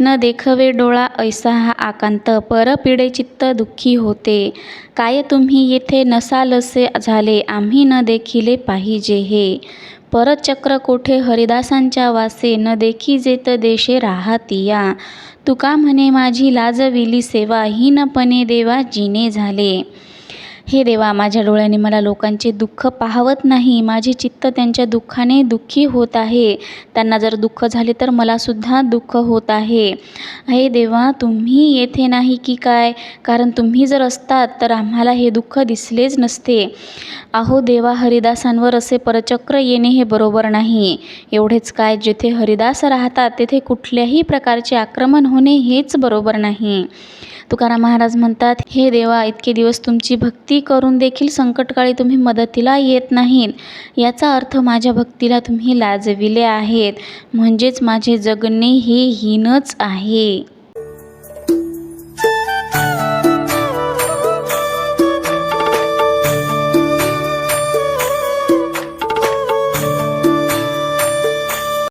न देखवे डोळा ऐसा हा आकांत परपिडे चित्त दुःखी होते. काय तुम्ही येथे नसालसे झाले आम्ही न देखिले पाहिजे हे. परचक्र कोठे हरिदासांच्या वासे न देखी जेत देशे राहतिया. तुका म्हणे माझी लाजविली सेवा हीनपणे देवा जिने झाले. हे देवा माझ्या डोळ्याने मला लोकांचे दुःख पाहवत नाही. माझे चित्त त्यांच्या दुःखाने दुःखी होत आहे. त्यांना जर दुःख झाले तर मलासुद्धा दुःख होत आहे. हे देवा तुम्ही येथे नाही की काय? कारण तुम्ही जर असतात तर आम्हाला हे दुःख दिसलेच नसते. अहो देवा हरिदासांवर असे परचक्र येणे हे बरोबर नाही. एवढेच काय जेथे हरिदास राहतात तेथे कुठल्याही प्रकारचे आक्रमण होणे हेच बरोबर नाही. तुकाराम महाराज म्हणतात हे देवा इतके दिवस तुमची भक्ती भक्ती करून देखील संकटकाळी तुम्ही मदतीला येत नाहीत. याचा अर्थ माझ्या भक्तीला तुम्ही लाजविले आहेत. म्हणजेच माझे जगणे हे हीनच आहे.